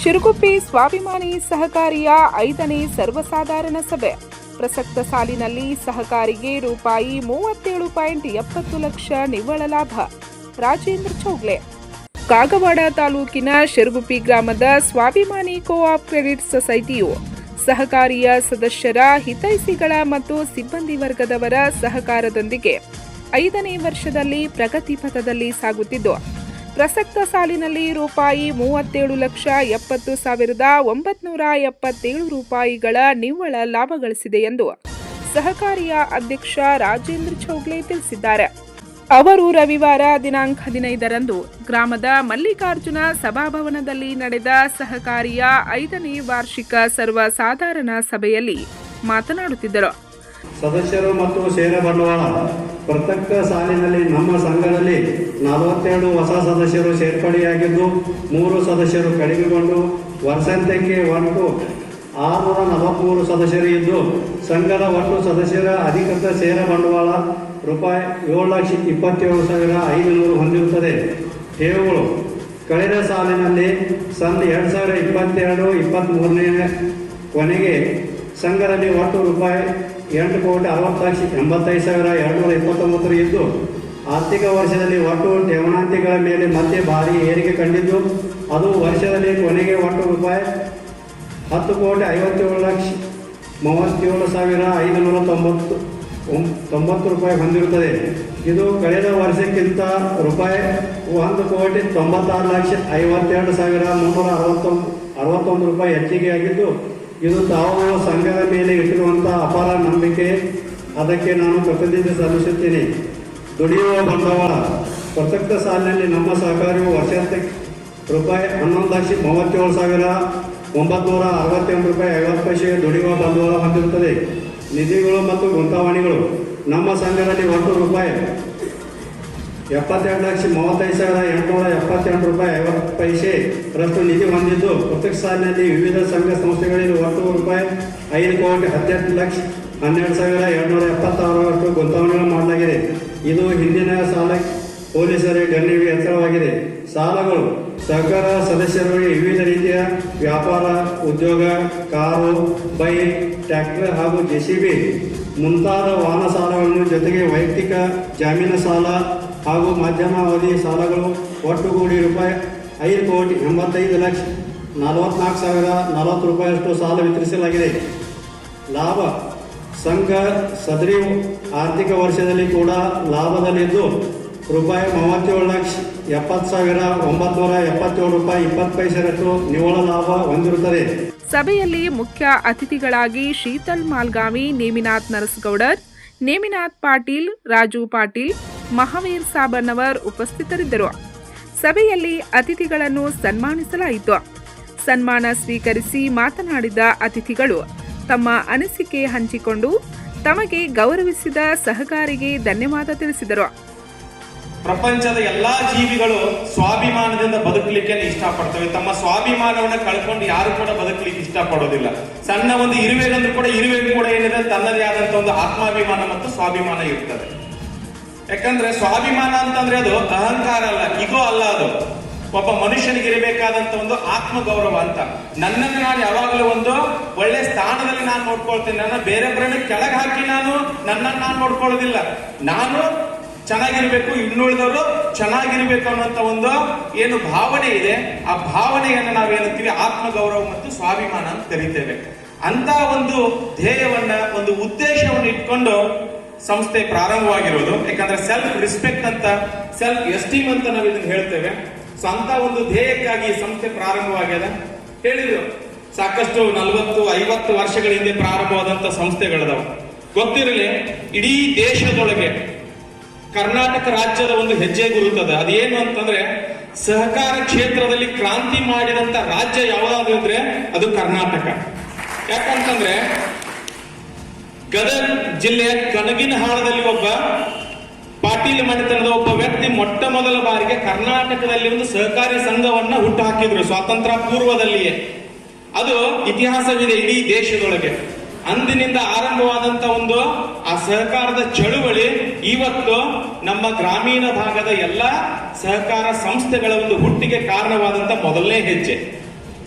ಶಿರುಗುಪ್ಪಿ ಸ್ವಾಭಿಮಾನಿ ಸಹಕಾರಿಯ ಐದನೇ ಸರ್ವಸಾಧಾರಣ ಸಭೆ. ಪ್ರಸಕ್ತ ಸಾಲಿನಲ್ಲಿ ಸಹಕಾರಿಗೆ ರೂಪಾಯಿ ಮೂವತ್ತೇಳು ಪಾಯಿಂಟ್ ಎಪ್ಪತ್ತು ಲಕ್ಷ ನಿವ್ವಳ ಲಾಭ. ರಾಜೇಂದ್ರ ಚೌಗ್ಲೆ. ಕಾಗವಾಡ ತಾಲೂಕಿನ ಶಿರುಗುಪ್ಪಿ ಗ್ರಾಮದ ಸ್ವಾಭಿಮಾನಿ ಕೋಆಪ್ ಕ್ರೆಡಿಟ್ ಸೊಸೈಟಿಯು ಸಹಕಾರಿಯ ಸದಸ್ಯರ ಹಿತೈಷಿಗಳ ಮತ್ತು ಸಿಬ್ಬಂದಿ ವರ್ಗದವರ ಸಹಕಾರದೊಂದಿಗೆ ಐದನೇ ವರ್ಷದಲ್ಲಿ ಪ್ರಗತಿ ಪಥದಲ್ಲಿ ಸಾಗುತ್ತಿದ್ದು ಪ್ರಸಕ್ತ ಸಾಲಿನಲ್ಲಿ ರೂಪಾಯಿ ಮೂವತ್ತೇಳು ಲಕ್ಷ ಎಪ್ಪತ್ತು ಸಾವಿರದ ಒಂಬತ್ನೂರ ಎಪ್ಪತ್ತೇಳು ರೂಪಾಯಿಗಳ ನಿವ್ವಳ ಲಾಭ ಗಳಿಸಿದೆ ಎಂದು ಸಹಕಾರಿಯ ಅಧ್ಯಕ್ಷ ರಾಜೇಂದ್ರ ಚೌಗ್ಲೆ ತಿಳಿಸಿದ್ದಾರೆ. ಅವರು ರವಿವಾರ ದಿನಾಂಕ ಹದಿನೈದರಂದು ಗ್ರಾಮದ ಮಲ್ಲಿಕಾರ್ಜುನ ಸಭಾಭವನದಲ್ಲಿ ನಡೆದ ಸಹಕಾರಿಯ ಐದನೇ ವಾರ್ಷಿಕ ಸರ್ವಸಾಧಾರಣ ಸಭೆಯಲ್ಲಿ ಮಾತನಾಡುತ್ತಿದ್ದರು. ಸದಸ್ಯರು ಮತ್ತು ಷೇರ ಬಂಡವಾಳ ಪ್ರಸಕ್ತ ಸಾಲಿನಲ್ಲಿ ನಮ್ಮ ಸಂಘದಲ್ಲಿ ನಲವತ್ತೆರಡು ಹೊಸ ಸದಸ್ಯರು ಸೇರ್ಪಡೆಯಾಗಿದ್ದು, ಮೂರು ಸದಸ್ಯರು ಕಡಿಮೆಗೊಂಡು, ವರ್ಷಾಂತ್ಯಕ್ಕೆ ಒಟ್ಟು ಆರುನೂರ ನಲವತ್ತ್ಮೂರು ಸದಸ್ಯರು ಇದ್ದು, ಸಂಘದ ಒಟ್ಟು ಸದಸ್ಯರ ಅಧಿಕೃತ ಷೇರ ಬಂಡವಾಳ ರೂಪಾಯಿ ಏಳು ಲಕ್ಷ ಇಪ್ಪತ್ತೇಳು ಸಾವಿರ ಐದುನೂರು ಹೊಂದಿರುತ್ತದೆ. ಠೇವುಗಳು ಕಳೆದ ಸಾಲಿನಲ್ಲಿ ಸನ್ ಎರಡು ಸಾವಿರ ಇಪ್ಪತ್ತೆರಡು, ಇಪ್ಪತ್ತ್ಮೂರನೇ ಕೊನೆಗೆ ಸಂಘದಲ್ಲಿ ಒಟ್ಟು ರೂಪಾಯಿ ಎಂಟು ಕೋಟಿ ಅರವತ್ತು ಲಕ್ಷ ಎಂಬತ್ತೈದು ಸಾವಿರ ಎರಡುನೂರ ಇಪ್ಪತ್ತೊಂಬತ್ತರ ಇದ್ದು, ಆರ್ಥಿಕ ವರ್ಷದಲ್ಲಿ ಒಟ್ಟು ಠೇವಣಾಂತಿಗಳ ಮೇಲೆ ಮತ್ತೆ ಭಾರಿ ಏರಿಕೆ ಕಂಡಿದ್ದು, ಅದು ವರ್ಷದಲ್ಲಿ ಕೊನೆಗೆ ಒಟ್ಟು ರೂಪಾಯಿ ಹತ್ತು ಕೋಟಿ ಐವತ್ತೇಳು ಲಕ್ಷ ಮೂವತ್ತೇಳು ಸಾವಿರ ಐದುನೂರ ತೊಂಬತ್ತು ತೊಂಬತ್ತು ರೂಪಾಯಿ ಹೊಂದಿರುತ್ತದೆ. ಇದು ಕಳೆದ ವರ್ಷಕ್ಕಿಂತ ರೂಪಾಯಿ ಒಂದು ಕೋಟಿ ತೊಂಬತ್ತಾರು ಲಕ್ಷ ಐವತ್ತೆರಡು ಸಾವಿರ ಮುನ್ನೂರ ಅರವತ್ತೊಂದು ಅರವತ್ತೊಂದು ರೂಪಾಯಿ ಹೆಚ್ಚಿಗೆಯಾಗಿದ್ದು ಇದು ತಾವು ಸಂಘದ ಮೇಲೆ ಇಟ್ಟಿರುವಂಥ ಅಪಾರ ನಂಬಿಕೆ. ಅದಕ್ಕೆ ನಾನು ಕೃತಜ್ಞತೆ ಸಲ್ಲಿಸುತ್ತೇನೆ. ದುಡಿಯುವ ಬಂಡವಾಳ, ಪ್ರಸಕ್ತ ಸಾಲಿನಲ್ಲಿ ನಮ್ಮ ಸಹಕಾರವು ವರ್ಷಕ್ಕೆ ರೂಪಾಯಿ ಹನ್ನೊಂದು ಲಕ್ಷ ಮೂವತ್ತೇಳು ಸಾವಿರ ಒಂಬತ್ನೂರ ಅರವತ್ತೆಂಟು ರೂಪಾಯಿ ಐವತ್ತು ಪೈಸೆಗೆ ದುಡಿಯುವ ಬಂಡವಾಳ ಹೊಂದಿರುತ್ತದೆ. ನಿಧಿಗಳು ಮತ್ತು ಗುಂತಾವಣಿಗಳು, ನಮ್ಮ ಸಂಘದಲ್ಲಿ ಒಟ್ಟು ರೂಪಾಯಿ ಎಪ್ಪತ್ತೆರಡು ಲಕ್ಷ ಮೂವತ್ತೈದು ಸಾವಿರ ಎಂಟುನೂರ ಎಪ್ಪತ್ತೆಂಟು ರೂಪಾಯಿ ಐವತ್ತು ಪೈಸೆ ರಷ್ಟು ನಿಧಿ ಹೊಂದಿದ್ದು ಪ್ರತ್ಯಕ್ಷ ಸಾಲಿನಲ್ಲಿ ವಿವಿಧ ಸಂಘ ಸಂಸ್ಥೆಗಳಲ್ಲಿ ಒಟ್ಟು ರೂಪಾಯಿ, ಐದು ಕೋಟಿ ಹದಿನೆಂಟು ಲಕ್ಷ, ಹನ್ನೆರಡು ಸಾವಿರ ಎರಡುನೂರ ಎಪ್ಪತ್ತಾರರಷ್ಟು ಗುಂತಾವಣೆಗಳು ಮಾಡಲಾಗಿದೆ. ಇದು ಹಿಂದಿನ ಸಾಲ ಪೊಲೀಸರಿಗೆ ಗಣ್ಯರಿಗೆ ಹೆಚ್ಚಳವಾಗಿದೆ ಸಾಲಗಳು ಸಹಕಾರ ಸದಸ್ಯರಿಗೆ ವಿವಿಧ ರೀತಿಯ ವ್ಯಾಪಾರ, ಉದ್ಯೋಗ, ಕಾರು, ಬೈಕ್, ಟ್ರ್ಯಾಕ್ಟರ್ ಹಾಗೂ ಜೆಸಿಬಿ ಮುಂತಾದ ವಾಹನ ಸಾಲಗಳನ್ನು ಜೊತೆಗೆ ವೈಯಕ್ತಿಕ ಜಾಮೀನು ಸಾಲ ಹಾಗೂ ಮಧ್ಯಮಾವಧಿ ಸಾಲಗಳು ಒಟ್ಟುಗೂಡಿ ರೂಪಾಯಿ ಐದು ಕೋಟಿ ಎಂಬತ್ತೈದು ಲಕ್ಷ ನಲವತ್ನಾಲ್ಕು ಸಾವಿರ ನಲವತ್ತು ರೂಪಾಯಿಯಷ್ಟು ಸಾಲ ವಿತರಿಸಲಾಗಿದೆ. ಲಾಭ ಸಂಘ ಸದರಿ ಆರ್ಥಿಕ ವರ್ಷದಲ್ಲಿ ಕೂಡ ಲಾಭದಲ್ಲಿದ್ದು ರೂಪಾಯಿ ಮೂವತ್ತೇಳು ಲಕ್ಷ ಎಪ್ಪತ್ತು ಸಾವಿರ ಒಂಬತ್ನೂರ ಎಪ್ಪತ್ತೇಳು ರೂಪಾಯಿ ಇಪ್ಪತ್ತು ಪೈಸೆರಷ್ಟು ನಿವ್ವಳ ಲಾಭ ಹೊಂದಿರುತ್ತದೆ. ಸಭೆಯಲ್ಲಿ ಮುಖ್ಯ ಅತಿಥಿಗಳಾಗಿ ಶೀತಲ್ ಮಾಲ್ಗಾವಿ, ನೇಮಿನಾಥ್ ನರಸಗೌಡರ್, ನೇಮಿನಾಥ್ ಪಾಟೀಲ್, ರಾಜು ಪಾಟೀಲ್, ಮಹಾವೀರ್ ಸಾಬನ್ನವರ್ ಉಪಸ್ಥಿತರಿದ್ದರು. ಸಭೆಯಲ್ಲಿ ಅತಿಥಿಗಳನ್ನು ಸನ್ಮಾನಿಸಲಾಯಿತು. ಸನ್ಮಾನ ಸ್ವೀಕರಿಸಿ ಮಾತನಾಡಿದ ಅತಿಥಿಗಳು ತಮ್ಮ ಅನಿಸಿಕೆ ಹಂಚಿಕೊಂಡು ತಮಗೆ ಗೌರವಿಸಿದ ಸಹಕಾರಿಗೆ ಧನ್ಯವಾದ ತಿಳಿಸಿದರು. ಪ್ರಪಂಚದ ಎಲ್ಲಾ ಜೀವಿಗಳು ಸ್ವಾಭಿಮಾನದಿಂದ ಬದುಕಲಿಕ್ಕೆ ಇಷ್ಟಪಡ್ತವೆ. ತಮ್ಮ ಸ್ವಾಭಿಮಾನವನ್ನು ಕಳ್ಕೊಂಡು ಯಾರು ಕೂಡ ಬದುಕಲಿಕ್ಕೆ ಇಷ್ಟಪಡೋದಿಲ್ಲ. ಸಣ್ಣ ಒಂದು ಇರುವೆಗಂದ್ರೂ ಕೂಡ ಇರುವೆಗೂ ಕೂಡ ಏನಿದೆ, ತನ್ನದೇ ಆದಂತ ಒಂದು ಆತ್ಮಾಭಿಮಾನ ಮತ್ತು ಸ್ವಾಭಿಮಾನ ಇರ್ತದೆ. ಯಾಕಂದ್ರೆ ಸ್ವಾಭಿಮಾನ ಅಂತಂದ್ರೆ ಅದು ಅಹಂಕಾರ ಅಲ್ಲ ಇಗೋ ಅಲ್ಲ ಅದು. ಒಬ್ಬ ಮನುಷ್ಯನಿಗೆ ಇರಬೇಕಾದಂತ ಒಂದು ಆತ್ಮ ಗೌರವ ಅಂತ. ನನ್ನನ್ನು ನಾನು ಯಾವಾಗಲೂ ಒಂದು ಒಳ್ಳೆ ಸ್ಥಾನದಲ್ಲಿ ನಾನು ನೋಡ್ಕೊಳ್ತೇನೆ. ನನ್ನ ಬೇರೊಬ್ಬರನ್ನ ಕೆಳಗೆ ಹಾಕಿ ನಾನು ನನ್ನನ್ನು ನಾನು ನೋಡ್ಕೊಳ್ಳೋದಿಲ್ಲ. ನಾನು ಚೆನ್ನಾಗಿರ್ಬೇಕು, ಇನ್ನುಳಿದವರು ಚೆನ್ನಾಗಿರ್ಬೇಕು ಅನ್ನೋಂತ ಒಂದು ಏನು ಭಾವನೆ ಇದೆ. ಆ ಭಾವನೆಯನ್ನು ನಾವೇನಂತೀವಿ ಆತ್ಮ ಗೌರವ ಮತ್ತು ಸ್ವಾಭಿಮಾನ ಅಂತ ಕರಿತೇವೆ. ಅಂತ ಒಂದು ಧ್ಯೇಯವನ್ನ, ಒಂದು ಉದ್ದೇಶವನ್ನು ಇಟ್ಕೊಂಡು ಸಂಸ್ಥೆ ಪ್ರಾರಂಭವಾಗಿರೋದು. ಯಾಕಂದ್ರೆ ಸೆಲ್ಫ್ ರಿಸ್ಪೆಕ್ಟ್ ಅಂತ ಸೆಲ್ಫ್ ಎಸ್ಟೀಮ್ ಅಂತ ನಾವು ಇದನ್ನ ಹೇಳ್ತೇವೆ. ಸೊ ಅಂತ ಒಂದು ಧ್ಯೇಯಕ್ಕಾಗಿ ಸಂಸ್ಥೆ ಪ್ರಾರಂಭವಾಗ್ಯದ ಹೇಳಿದ್ರು. ಸಾಕಷ್ಟು ನಲವತ್ತು, ಐವತ್ತು ವರ್ಷಗಳ ಹಿಂದೆ ಪ್ರಾರಂಭವಾದಂತ ಸಂಸ್ಥೆಗಳದಾವ. ಗೊತ್ತಿರಲಿ, ಇಡೀ ದೇಶದೊಳಗೆ ಕರ್ನಾಟಕ ರಾಜ್ಯದ ಒಂದು ಹೆಜ್ಜೆ ಗುರುತದ. ಅದೇನು ಅಂತಂದ್ರೆ, ಸಹಕಾರ ಕ್ಷೇತ್ರದಲ್ಲಿ ಕ್ರಾಂತಿ ಮಾಡಿದಂತ ರಾಜ್ಯ ಯಾವುದಾದ್ರೂ ಇದ್ರೆ ಅದು ಕರ್ನಾಟಕ. ಯಾಕಂತಂದ್ರೆ ಗದಗ ಜಿಲ್ಲೆಯ ಕನಗಿನಹಾಳದಲ್ಲಿ ಒಬ್ಬ ಪಾಟೀಲ್ ಮನೆತನದ ಒಬ್ಬ ವ್ಯಕ್ತಿ ಮೊಟ್ಟ ಮೊದಲ ಬಾರಿಗೆ ಕರ್ನಾಟಕದಲ್ಲಿ ಒಂದು ಸಹಕಾರಿ ಸಂಘವನ್ನ ಹುಟ್ಟು ಹಾಕಿದ್ರು ಸ್ವಾತಂತ್ರ್ಯ ಪೂರ್ವದಲ್ಲಿಯೇ ಅದು ಇತಿಹಾಸವಿದೆ ಇಡೀ ದೇಶದೊಳಗೆ. ಅಂದಿನಿಂದ ಆರಂಭವಾದಂತ ಒಂದು ಆ ಸಹಕಾರದ ಚಳುವಳಿ ಇವತ್ತು ನಮ್ಮ ಗ್ರಾಮೀಣ ಭಾಗದ ಎಲ್ಲ ಸಹಕಾರ ಸಂಸ್ಥೆಗಳ ಒಂದು ಹುಟ್ಟಿಗೆ ಕಾರಣವಾದಂತ ಮೊದಲನೇ ಹೆಜ್ಜೆ.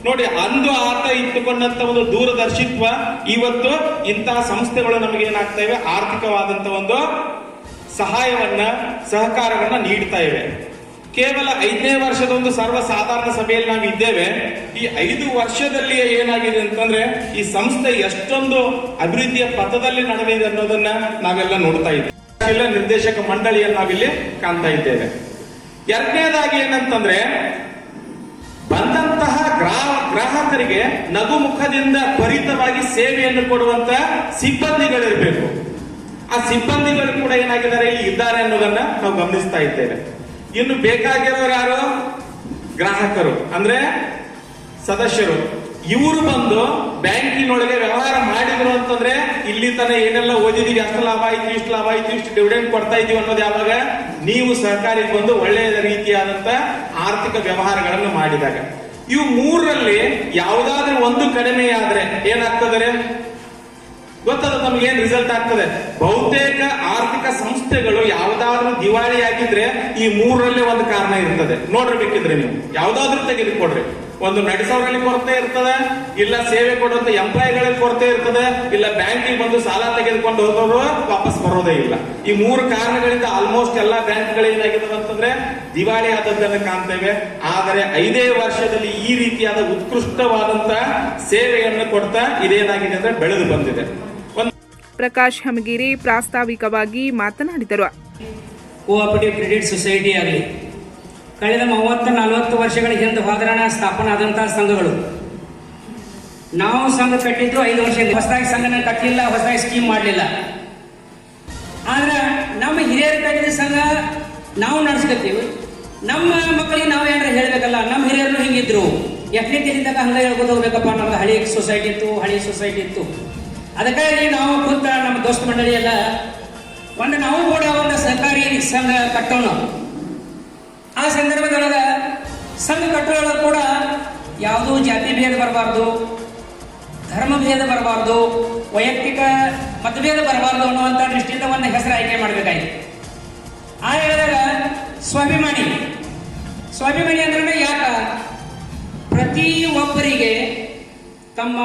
ನೋಡಿ, ಅಂದು ಆತ ಇಟ್ಟುಕೊಂಡಂತ ಒಂದು ದೂರದರ್ಶಿತ್ವ ಇವತ್ತು ಇಂತಹ ಸಂಸ್ಥೆಗಳು ನಮಗೆ ಏನಾಗ್ತಾ ಇವೆ ಆರ್ಥಿಕವಾದಂತ ಒಂದು ಸಹಾಯವನ್ನ ಸಹಕಾರವನ್ನ ನೀಡ್ತಾ ಇವೆ. ಕೇವಲ ಐದನೇ ವರ್ಷದ ಒಂದು ಸರ್ವಸಾಧಾರಣ ಸಭೆಯಲ್ಲಿ ನಾವು ಇದ್ದೇವೆ. ಈ ಐದು ವರ್ಷದಲ್ಲಿ ಏನಾಗಿದೆ ಅಂತಂದ್ರೆ, ಈ ಸಂಸ್ಥೆ ಎಷ್ಟೊಂದು ಅಭಿವೃದ್ಧಿಯ ಪಥದಲ್ಲಿ ನಡೆದಿದೆ ಅನ್ನೋದನ್ನ ನಾವೆಲ್ಲ ನೋಡ್ತಾ ಇದ್ದೇವೆ. ನಿರ್ದೇಶಕ ಮಂಡಳಿಯನ್ನು ನಾವಿಲ್ಲಿ ಕಾಣ್ತಾ ಇದ್ದೇವೆ. ಎರಡನೇದಾಗಿ ಏನಂತಂದ್ರೆ ಗ್ರಾಹ ಗ್ರಾಹಕರಿಗೆ ನಗು ಮುಖದಿಂದ ತ್ವರಿತವಾಗಿ ಸೇವೆಯನ್ನು ಕೊಡುವಂತ ಸಿಬ್ಬಂದಿಗಳಿರಬೇಕು. ಆ ಸಿಬ್ಬಂದಿಗಳು ಕೂಡ ಏನಾಗಿದ್ದಾರೆ, ಇಲ್ಲಿ ಇದ್ದಾರೆ ಅನ್ನೋದನ್ನ ನಾವು ಗಮನಿಸ್ತಾ ಇದ್ದೇವೆ. ಇನ್ನು ಬೇಕಾಗಿರೋರು ಯಾರು? ಗ್ರಾಹಕರು. ಅಂದ್ರೆ ಸದಸ್ಯರು. ಇವರು ಬಂದು ಬ್ಯಾಂಕಿನೊಳಗೆ ವ್ಯವಹಾರ ಮಾಡಿದ್ರು ಅಂತಂದ್ರೆ ಇಲ್ಲಿ ತನ ಏನೆಲ್ಲ ಓದಿದೀವಿ, ಅಷ್ಟು ಲಾಭ ಆಯ್ತು, ಇಷ್ಟು ಲಾಭ ಆಯ್ತು, ಇಷ್ಟು ಡಿವಿಡೆಂಡ್ ಕೊಡ್ತಾ ಇದೀವಿ ಅನ್ನೋದು ಯಾವಾಗ? ನೀವು ಸರ್ಕಾರಿಗೆ ಬಂದು ಒಳ್ಳೆಯ ರೀತಿಯಾದಂತ ಆರ್ಥಿಕ ವ್ಯವಹಾರಗಳನ್ನು ಮಾಡಿದಾಗ. ಇವು ಮೂರರಲ್ಲಿ ಯಾವುದಾದ್ರೂ ಒಂದು ಕಡಿಮೆ ಆದ್ರೆ ಏನಾಗ್ತದೆ ಗೊತ್ತದ ನಮ್ಗೆ ಏನ್ ರಿಸಲ್ಟ್ ಆಗ್ತದೆ? ಬಹುತೇಕ ಆರ್ಥಿಕ ಸಂಸ್ಥೆಗಳು ಯಾವುದಾದ್ರೂ ದಿವಾಳಿ ಆಗಿದ್ರೆ ಈ ಮೂರರಲ್ಲೇ ಒಂದು ಕಾರಣ ಇರ್ತದೆ. ನೋಡ್ರಿ ಬೇಕಿದ್ರೆ ನೀವು. ಯಾವ್ದಾದ್ರೂ ತೆಗೆದುಕೊಡ್ರಿ. ಒಂದು ನಡೆಸೋರಲ್ಲಿ ಕೊರತೆ ಇರ್ತದೆ ಇಲ್ಲ ಸೇವೆ ಕೊಡುವಂತ ಎಂಪ್ಲಾಯಿಗಳಲ್ಲಿ ಕೊರತೆ ಇರ್ತದೆ ಇಲ್ಲ ಬ್ಯಾಂಕಿಗೆ ಬಂದು ಸಾಲ ತೆಗೆದುಕೊಂಡು ಹೋದವರು ವಾಪಸ್ ಬರೋದೇ ಇಲ್ಲ. ಈ ಮೂರು ಕಾರಣಗಳಿಂದ ಆಲ್ಮೋಸ್ಟ್ ಎಲ್ಲಾ ಬ್ಯಾಂಕ್ಗಳು ಅಂತಂದ್ರೆ ದಿವಾಳಿ ಆದದ್ದನ್ನು ಕಾಣ್ತೇವೆ. ಆದರೆ ಐದೇ ವರ್ಷದಲ್ಲಿ ಈ ರೀತಿಯಾದ ಉತ್ಕೃಷ್ಟವಾದಂತ ಸೇವೆಯನ್ನು ಕೊಡ್ತಾ ಇದೇನಾಗಿದೆ ಅಂದ್ರೆ ಬೆಳೆದು ಬಂದಿದೆ. ಒಂದು ಪ್ರಕಾಶ್ ಹಮಗಿರಿ ಪ್ರಾಸ್ತಾವಿಕವಾಗಿ ಮಾತನಾಡಿದರು. ಕೋಆಪರೇಟಿವ್ ಕ್ರೆಡಿಟ್ ಸೊಸೈಟಿ ಆಗಲಿ ಕಳೆದ ಮೂವತ್ತು, ನಲವತ್ತು ವರ್ಷಗಳ ಹಿಂದೆ ಹೋದರಣ ಸ್ಥಾಪನೆ ಸಂಘಗಳು. ನಾವು ಸಂಘ ಕಟ್ಟಿದ್ರು ಐದು ವರ್ಷ ಹೊಸದಾಗಿ ಸಂಘನ ಕಟ್ಟಲಿಲ್ಲ ಹೊಸದಾಗಿ ಸ್ಕೀಮ್ ಮಾಡಲಿಲ್ಲ. ಆದ್ರೆ ನಮ್ಮ ಹಿರಿಯರು ಕಟ್ಟಿದ ಸಂಘ ನಾವು ನಡೆಸ್ಕೊತೀವಿ. ನಮ್ಮ ಮಕ್ಕಳಿಗೆ ನಾವು ಏನಾರ ಹೇಳಬೇಕಲ್ಲ, ನಮ್ಮ ಹಿರಿಯರು ಹಿಂಗಿದ್ರು. ಎಫ್ನೇ ತಿಳಿದಾಗ ಹಂಗ ಹೇಳ್ಬೋದು, ಹೋಗ್ಬೇಕಪ್ಪ, ನಮ್ದು ಹಳಿ ಸೊಸೈಟಿ ಇತ್ತು, ಹಳಿ ಸೊಸೈಟಿ ಇತ್ತು. ಅದಕ್ಕಾಗಿ ನಾವು ಕೂತ ನಮ್ಮ ದೋಸ್ತ ಮಂಡಳಿ ಎಲ್ಲ ಒಂದು ನಾವು ಕೂಡ ಒಂದು ಸರ್ಕಾರಿ ಸಂಘ ಕಟ್ಟೋಣ. ಆ ಸಂದರ್ಭದೊಳಗ ಸಂಘ ಕಟ್ಟುವೊಳಗೆ ಕೂಡ ಯಾವುದೂ ಜಾತಿ ಭೇದ ಬರಬಾರ್ದು, ಧರ್ಮ ಭೇದ ಬರಬಾರ್ದು, ವೈಯಕ್ತಿಕ ಮತಭೇದ ಬರಬಾರ್ದು ಅನ್ನುವಂಥ ದೃಷ್ಟಿಯಿಂದ ಒಂದು ಹೆಸರು ಆಯ್ಕೆ ಮಾಡಬೇಕಾಯಿತು. ಆ ಹೇಳಿದಾಗ ಸ್ವಾಭಿಮಾನಿ. ಸ್ವಾಭಿಮಾನಿ ಅಂದ್ರೆ ಯಾಕ? ಪ್ರತಿ ಒಬ್ಬರಿಗೆ ತಮ್ಮ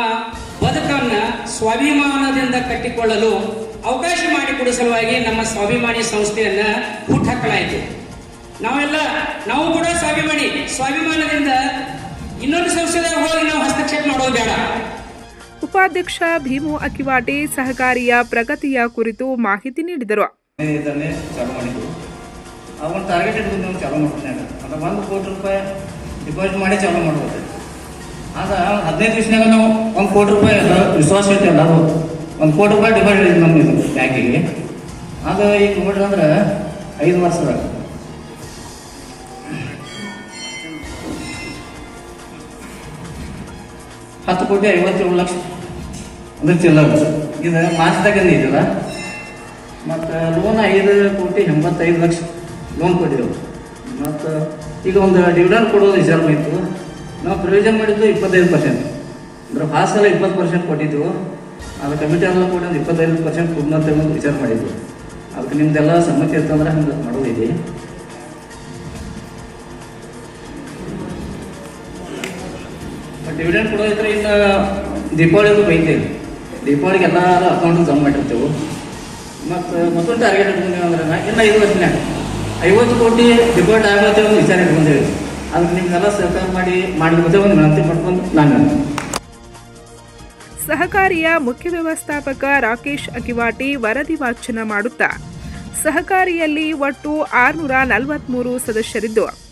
ಬದುಕನ್ನ ಸ್ವಾಭಿಮಾನದಿಂದ ಕಟ್ಟಿಕೊಳ್ಳಲು ಅವಕಾಶ ಮಾಡಿಕೊಡಿಸಲುವಾಗಿ ನಮ್ಮ ಸ್ವಾಭಿಮಾನಿ ಸಂಸ್ಥೆಯನ್ನ ಹುಟ್ಟುಹಾಕಲಾಯಿತು ನಾವೆಲ್ಲ ನಾವು ಕೂಡ ಸ್ವಾಭಿಮಾನಿ. ಸ್ವಾಭಿಮಾನದಿಂದ ಇನ್ನೊಂದು ಸಂಸ್ಥೆದಾಗ ಹೋಗಿ ನಾವು ಹಸ್ತಕ್ಷೇಪ ಮಾಡೋದು ಬೇಡ. ಉಪಾಧ್ಯಕ್ಷ ಭೀಮು ಅಕಿವಾಟಿ ಸಹಕಾರಿಯ ಪ್ರಗತಿಯ ಕುರಿತು ಮಾಹಿತಿ ನೀಡಿದರು. ಇದನ್ನೇ ಚಾಲು ಮಾಡಿದ್ರು. ಆ ಟಾರ್ಗೆಟ್ ಇಟ್ಕೊಂಡು ನಾವು ಚಾಲು ಮಾಡ್ಕೊಂಡಾಗ ಅದು ಒಂದು ಕೋಟಿ ರೂಪಾಯಿ ಡಿಪಾಸಿಟ್ ಮಾಡಿ ಚಾಲು ಮಾಡ್ಬೋದು. ಆಗ ಹದಿನೈದು ದಿವಸನಾಗ ನಾವು ಒಂದು ಕೋಟಿ ರೂಪಾಯಿ ಎಲ್ಲ ವಿಶ್ವಾಸ ಐತೆ ಎಲ್ಲರೂ ಒಂದು ಕೋಟಿ ರೂಪಾಯಿ ಡಿಪಾಸಿಟ್ ಇದೆ ನಮ್ಗೆ ಇದು ಬ್ಯಾಂಕಿಗೆ ಅದು ಈಗ ನೋಡ್ರಿ ಅಂದ್ರೆ ಐದು ವರ್ಷದಾಗ ಹತ್ತು ಕೋಟಿ ಐವತ್ತೇಳು ಲಕ್ಷ. ಅಂದ್ರೆ ಚಿಲ್ಲರ್ ಇದು ಮಾಸದಾಗ ಇದಲ್ಲ ಮತ್ತು ಲೋನ್ ಐದು ಕೋಟಿ ಎಂಬತ್ತೈದು ಲಕ್ಷ. ಲೋನ್ ಕೊಟ್ಟಿದ್ದೆವು ಮತ್ತು ಈಗ ಒಂದು ಡಿವಿಡೆಂಡ್ ಕೊಡೋದು ವಿಚಾರ ಇತ್ತು. ನಾವು ಪ್ರಯೋಜನ ಮಾಡಿದ್ದು ಇಪ್ಪತ್ತೈದು ಪರ್ಸೆಂಟ್ ಅಂದ್ರೆ ಎಲ್ಲ ಇಪ್ಪತ್ತು ಪರ್ಸೆಂಟ್ ಕೊಟ್ಟಿದ್ದೆವು ಅದು ಕಮಿಟಿ ಎಲ್ಲ ಕೂಡ ಒಂದು ಇಪ್ಪತ್ತೈದು ಪರ್ಸೆಂಟ್ ತಗೊಂಡು ವಿಚಾರ ಮಾಡಿದ್ವು ಅದಕ್ಕೆ ನಿಮ್ದೆಲ್ಲ ಸಮ್ಮತಿ ಇರ್ತಂದ್ರೆ ಹಂಗೆ ಮಾಡೋದಿದೆ. ಡಿವಿಡೆಂಡ್ ಕೊಡೋದಿದ್ರೆ ಇನ್ನು ದೀಪಾವಳಿಗೂ ಬೈತೇವೆ ದೀಪಾವಳಿಗೆ ಎಲ್ಲರೂ ಅಕೌಂಟ್ ಜಮ್ ಮಾಡಿರ್ತೇವೆ. ಮತ್ತು, ಮತ್ತೊಂದು ಟಾರ್ಗೆಟ್ ಇಟ್ಕೊಂಡೇವೆ ಅಂದ್ರೆ ಇನ್ನು ಐದು ವರ್ಷನೇ ಐವತ್ತು ಕೋಟಿ ಡಿಪಾಸಿಟ್ ಆಗುತ್ತೆ ಒಂದು ವಿಚಾರ ಇಟ್ಕೊಂಡೇವೆ. ಅದಕ್ಕೆ ನಿಮ್ಗೆಲ್ಲ ಸಹಕಾರ ಮಾಡಿ ಮಾಡಿದ್ರೆ ಒಂದು ವಿನಂತಿ ಮಾಡ್ಕೊಂಡು ನಾನು ಸಹಕಾರಿಯ ಮುಖ್ಯ ವ್ಯವಸ್ಥಾಪಕ ರಾಕೇಶ್ ಅಕಿವಾಟಿ ವರದಿ ವಾಚನ ಮಾಡುತ್ತಾ. ಸಹಕಾರಿಯಲ್ಲಿ ಒಟ್ಟು ಆರುನೂರ ನಲವತ್ಮೂರು ಸದಸ್ಯರಿದ್ದು.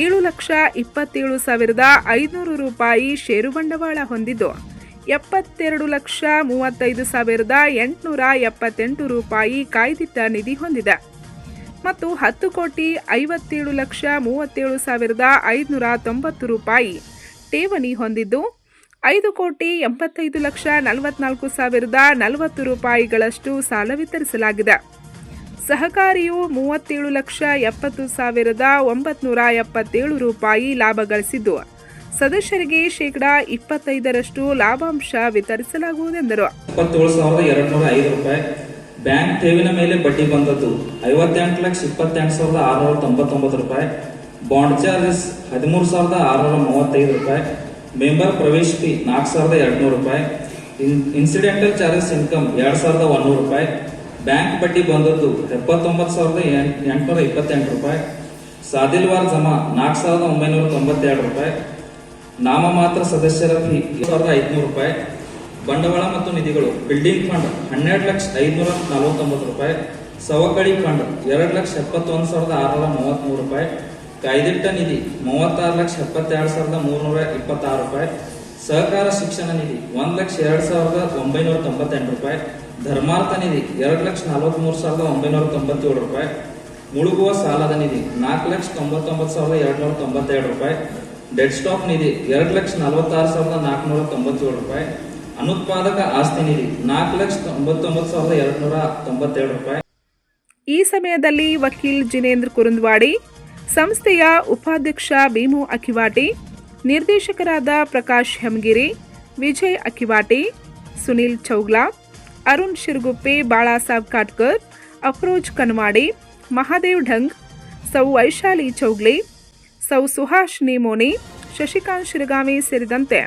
ಏಳು ಲಕ್ಷ ಇಪ್ಪತ್ತೇಳು ಸಾವಿರದ ಐದುನೂರು ರೂಪಾಯಿ ಷೇರು ಬಂಡವಾಳ ಹೊಂದಿದ್ದು, ಎಪ್ಪತ್ತೆರಡು ಲಕ್ಷ ಮೂವತ್ತೈದು ಸಾವಿರದ ಎಂಟುನೂರ ಎಪ್ಪತ್ತೆಂಟು ರೂಪಾಯಿ ಕಾಯ್ದಿಟ್ಟ ನಿಧಿ ಹೊಂದಿದೆ. ಮತ್ತು ಹತ್ತು ಕೋಟಿ ಐವತ್ತೇಳು ಲಕ್ಷ ಮೂವತ್ತೇಳು ಸಾವಿರದ ಐದುನೂರ ತೊಂಬತ್ತು ರೂಪಾಯಿ ಠೇವಣಿ ಹೊಂದಿದ್ದು, ಐದು ಕೋಟಿ ಎಂಬತ್ತೈದು ಲಕ್ಷ ನಲವತ್ನಾಲ್ಕು ಸಾವಿರದ ನಲವತ್ತು ರೂಪಾಯಿಗಳಷ್ಟು ಸಾಲ ವಿತರಿಸಲಾಗಿದೆ. ಸಹಕಾರಿಯು ಮೂವತ್ತೇಳು ಲಕ್ಷ ಎಪ್ಪತ್ತು ಸಾವಿರದ ಒಂಬತ್ನೂರ ಎಪ್ಪತ್ತೇಳು ರೂಪಾಯಿ ಲಾಭ ಗಳಿಸಿದ್ದು. ಸದಸ್ಯರಿಗೆ ಶೇಕಡಾ ಇಪ್ಪತ್ತೈದರಷ್ಟು ಲಾಭಾಂಶ ವಿತರಿಸಲಾಗುವುದೆಂದರು. ಇಪ್ಪತ್ತೇಳು ಸಾವಿರದ ಎರಡು ನೂರ ಐದು ರೂಪಾಯಿ ಬ್ಯಾಂಕ್ ಠೇವಿನ ಮೇಲೆ ಬಡ್ಡಿ ಬಂದದ್ದು. ಐವತ್ತೆಂಟು ಲಕ್ಷ ಇಪ್ಪತ್ತೆಂಟು ಸಾವಿರದ ಆರುನೂರ ತೊಂಬತ್ತೊಂಬತ್ತು ರೂಪಾಯಿ. ಬಾಂಡ್ ಚಾರ್ಜಸ್ ಹದಿಮೂರು ಸಾವಿರದ ಆರುನೂರ ಮೂವತ್ತೈದು ರೂಪಾಯಿ. ಮೆಂಬರ್ ಪ್ರವೇಶ ಫೀ ನಾಲ್ಕು ಸಾವಿರದ ಎರಡ್ನೂರು ರೂಪಾಯಿ. ಇನ್- ಇನ್ಸಿಡೆಂಟಲ್ ಚಾರ್ಜಸ್ ಇನ್ಕಮ್ ಎರಡು ಸಾವಿರದ ಒಂದೂರು ರೂಪಾಯಿ. ಬ್ಯಾಂಕ್ ಬಡ್ಡಿ ಬಂದದ್ದು ಎಪ್ಪತ್ತೊಂಬತ್ತು ಸಾವಿರದ ಎಂಟ್- ಎಂಟುನೂರ ಇಪ್ಪತ್ತೆಂಟು ರೂಪಾಯಿ. ಸಾದಿಲ್ವಾರ್ ಜಮಾ ನಾಲ್ಕು ಸಾವಿರದ ಒಂಬೈನೂರ ತೊಂಬತ್ತೆರಡು ರೂಪಾಯಿ. ನಾಮಮಾತ್ರ ಸದಸ್ಯರ ಫೀ ಸಾವಿರದ ಐದುನೂರು ರೂಪಾಯಿ. ಬಂಡವಾಳ ಮತ್ತು ನಿಧಿಗಳು ಬಿಲ್ಡಿಂಗ್ ಫಂಡ್ ಹನ್ನೆರಡು ಲಕ್ಷ ಐದುನೂರ ನಲವತ್ತೊಂಬತ್ತು ರೂಪಾಯಿ. ಸವಕಳಿ ಫಂಡ್ ಎರಡು ಲಕ್ಷ ಎಪ್ಪತ್ತೊಂದು ಸಾವಿರದ ಆರುನೂರ ಮೂವತ್ತ್ಮೂರು ರೂಪಾಯಿ. ಕಾಯ್ದಿಟ್ಟ ನಿಧಿ ಮೂವತ್ತಾರು ಲಕ್ಷ ಎಪ್ಪತ್ತೆರಡು ಸಾವಿರದ ಮೂರುನೂರ ಇಪ್ಪತ್ತಾರು ರೂಪಾಯಿ. ಸಹಕಾರ ಶಿಕ್ಷಣ ನಿಧಿ ಒಂದು ಲಕ್ಷ ಎರಡು ಸಾವಿರದ ಒಂಬೈನೂರ ತೊಂಬತ್ತೆಂಟು ರೂಪಾಯಿ. ಧರ್ಮಾರ್ಥ ನಿಧಿ ಎರಡು ಲಕ್ಷ ನಲವತ್ತ್ಮೂರು ಸಾವಿರದ ಒಂಬೈನೂರ ತೊಂಬತ್ತೇಳು ರೂಪಾಯಿ. ಮುಳುಗುವ ಸಾಲದ ನಿಧಿ ನಾಲ್ಕು ಲಕ್ಷ ತೊಂಬತ್ತೊಂಬತ್ತು ಸಾವಿರದ ಎರಡುನೂರ ತೊಂಬತ್ತೆರಡು ರೂಪಾಯಿ. ಡೆಡ್ ಸ್ಟಾಕ್ ನಿಧಿ ಎರಡು ಲಕ್ಷ ನಲವತ್ತಾರು ಸಾವಿರದ ನಾಲ್ಕುನೂರ ತೊಂಬತ್ತೇಳು ರೂಪಾಯಿ. ಅನುತ್ಪಾದಕ ಆಸ್ತಿ ನಿಧಿ ನಾಲ್ಕು ಲಕ್ಷ ತೊಂಬತ್ತೊಂಬತ್ತು ಸಾವಿರದ ಎರಡುನೂರ ತೊಂಬತ್ತೆರಡು ರೂಪಾಯಿ. ಈ ಸಮಯದಲ್ಲಿ ವಕೀಲ್ ಜಿನೇಂದ್ರ ಕುರುಂದ್ವಾಡಿ, ಸಂಸ್ಥೆಯ ಉಪಾಧ್ಯಕ್ಷ ಭೀಮು ಅಕಿವಾಟಿ ನಿರ್ದೇಶಕರಾದ ಪ್ರಕಾಶ್ ಹೆಮ್ಗಿರಿ, ವಿಜಯ್ ಅಕಿವಾಟಿ, ಸುನಿಲ್ ಚೌಗ್ಲಾ, ಅರುಣ್ ಶಿರ್ಗುಪ್ಪೆ, ಬಾಳಾಸಾಬ್ ಕಾಟ್ಕರ್ ಅಫ್ರೋಜ್ ಕನ್ವಾಡಿ, ಮಹಾದೇವ್ ಢಂಗ್, ಸೌ ವೈಶಾಲಿ ಚೌಗ್ಲಿ, ಸೌ ಸುಹಾಶ್ ನೇಮೋನಿ, ಶಶಿಕಾಂತ್ ಶಿರಗಾಮಿ ಸೇರಿದಂತೆ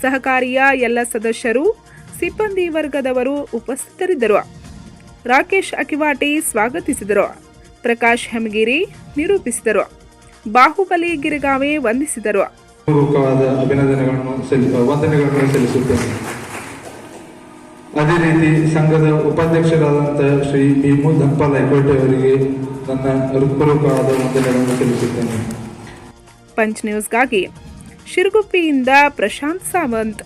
ಸಹಕಾರಿಯ ಎಲ್ಲ ಸದಸ್ಯರು, ಸಿಬ್ಬಂದಿ ವರ್ಗದವರು ಉಪಸ್ಥಿತರಿದ್ದರು. ರಾಕೇಶ್ ಅಕಿವಾಟಿ ಸ್ವಾಗತಿಸಿದರು. ಪ್ರಕಾಶ್ ಹೆಮಗಿರಿ ನಿರೂಪಿಸಿದರು. ಬಾಹುಬಲಿ ಗಿರಿಗಾವೆ ವಂದಿಸಿದರು. ಪೂರ್ವಕವಾದ ಅಭಿನಂದನೆಗಳನ್ನು ಸಲ್ಲಿ ವಂದನೆಗಳನ್ನು ಸಲ್ಲಿಸುತ್ತೇನೆ. ಅದೇ ರೀತಿ ಸಂಘದ ಉಪಾಧ್ಯಕ್ಷರಾದಂತಹ ಶ್ರೀ ಭೀಮು ಧಂಪಾಲ್ ಐಕೋಟೆ ಅವರಿಗೆ ನನ್ನ ಹೃತ್ಪೂರ್ವಕವಾದ ವಂದನೆಗಳನ್ನು ಸಲ್ಲಿಸುತ್ತೇನೆ. ಪಂಚ್ ನ್ಯೂಸ್ಗಾಗಿ ಶಿರಗುಪ್ಪಿಯಿಂದ ಪ್ರಶಾಂತ್ ಸಾವಂತ್.